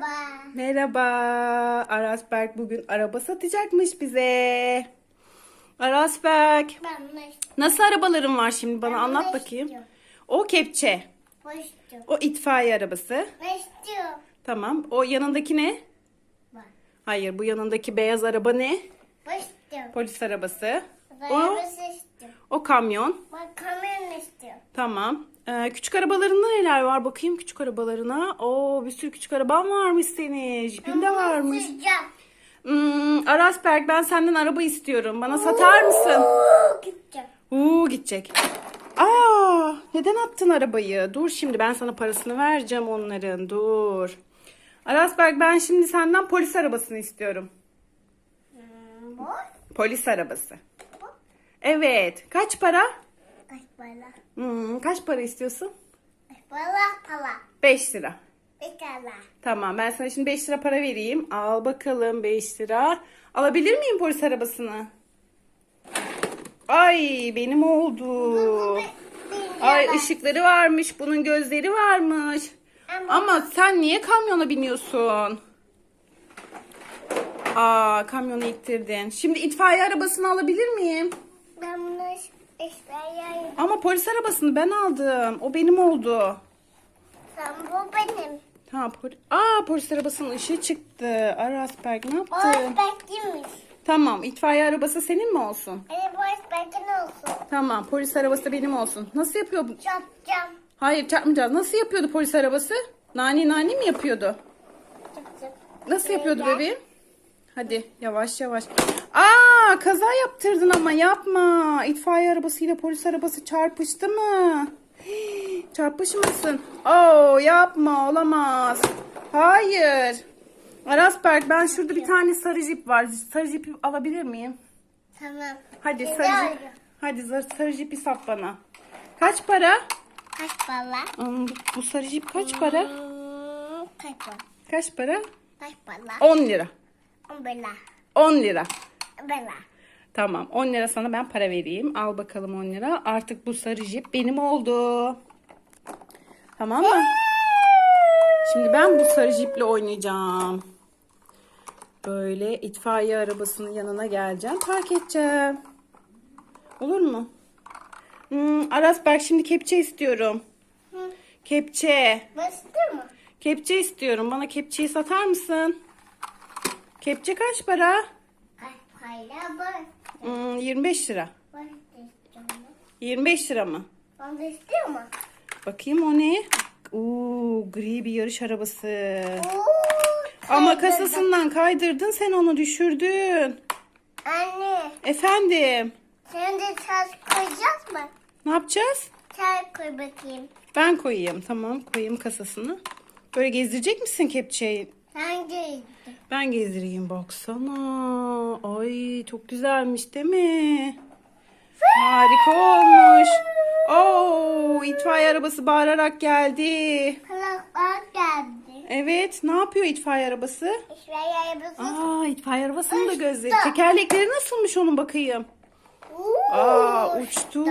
Merhaba. Merhaba. Arasberk bugün araba satacakmış bize. Arasberk. Ben bunu Nasıl arabaların var şimdi bana Ben anlat bunu bakayım. istiyorum. O kepçe. istiyorum. O itfaiye arabası. Ben istiyorum. Tamam. O yanındaki ne? Bak. Hayır bu yanındaki beyaz araba ne? Ben istiyorum. Polis arabası. Ben O, arabası istiyorum. o kamyon. Ben kamyon istiyorum. Tamam. Ee, küçük arabalarında neler var? Bakayım küçük arabalarına. Oo bir sürü küçük araban varmış senin. Jipin de varmış. Hmm, Arasberk ben senden araba istiyorum. Bana satar mısın? Gideceğim. Uuu gidecek. Aa, neden attın arabayı? Dur şimdi ben sana parasını vereceğim onların. Dur. Arasberk ben şimdi senden polis arabasını istiyorum. Hmm. Polis arabası. Evet. Kaç para? Kaç para? Hmm, kaç para istiyorsun? Kaç para? Para. 5 lira. Bir tane. Tamam ben sana şimdi 5 lira para vereyim. Al bakalım 5 lira. Alabilir miyim polis arabasını? Ay benim oldu. Ay ışıkları varmış. Bunun gözleri varmış. Ama, Ama sen niye kamyona biniyorsun? Aa kamyonu ittirdin. Şimdi itfaiye arabasını alabilir miyim? Ama polis arabasını ben aldım. O benim oldu. Sen bu benim. Ha, poli Aa polis arabasının ışığı çıktı. Arasberg ne O yaptın? beklemiş. Tamam itfaiye arabası senin mi olsun? Hani bu bekle olsun. Tamam polis arabası benim olsun. Nasıl yapıyor? bu? Çarpacağım. Hayır çarpmayacağız. Nasıl yapıyordu polis arabası? Nani nani mi yapıyordu? Çıktım. Nasıl yapıyordu bebeğim? Hadi yavaş yavaş. Aa kaza yaptırdın ama yapma. İtfaiye arabasıyla polis arabası çarpıştı mı? Hii, Çarpışmasın. Oo yapma olamaz. Hayır. Arasberk ben şurada bir tane sarı jip var. Sarı jipi alabilir miyim? Tamam. Hadi sarı jip. Hadi sarı, sarı jipi sat bana. Kaç para? Kaç para? Hmm, bu- bu sarı jip kaç para? Hmm, Kaç para? Kaç para? Kaç para? 10 lira. Bela. 10 lira. Bela. Tamam 10 lira sana ben para vereyim. Al bakalım 10 lira. Artık bu sarı jip benim oldu. Tamam mı? Şimdi ben bu sarı jiple oynayacağım. Böyle itfaiye arabasının yanına geleceğim. Park edeceğim. Olur mu? Hmm, Arasberk şimdi kepçe istiyorum. Hı. Kepçe. Bastı mı? Kepçe istiyorum. Bana kepçeyi satar mısın? Kepçe kaç para? Hmm, 25 lira. Ben de istiyorum. 25 lira mı? Ben de istiyorum. Bakayım o ne? Oo, gri bir yarış arabası. Oo, Ama kaydırdım. kasasından kaydırdın sen onu düşürdün. Anne Efendim sen de çay koyacağız mı? ne yapacağız? Çay koy bakayım. Ben koyayım tamam koyayım kasasını. Böyle gezdirecek misin kepçeyi? Sen de Ben gezdireyim baksana. Ay çok güzelmiş değil mi? Harika olmuş. Oo, itfaiye arabası bağırarak geldi. kulaklar geldi. Evet ne yapıyor itfaiye arabası? İşte yayımızı. Aa itfaiye arabasının da. Uçtu. Tekerlekleri nasılmış onun bakayım. Aa uçtu.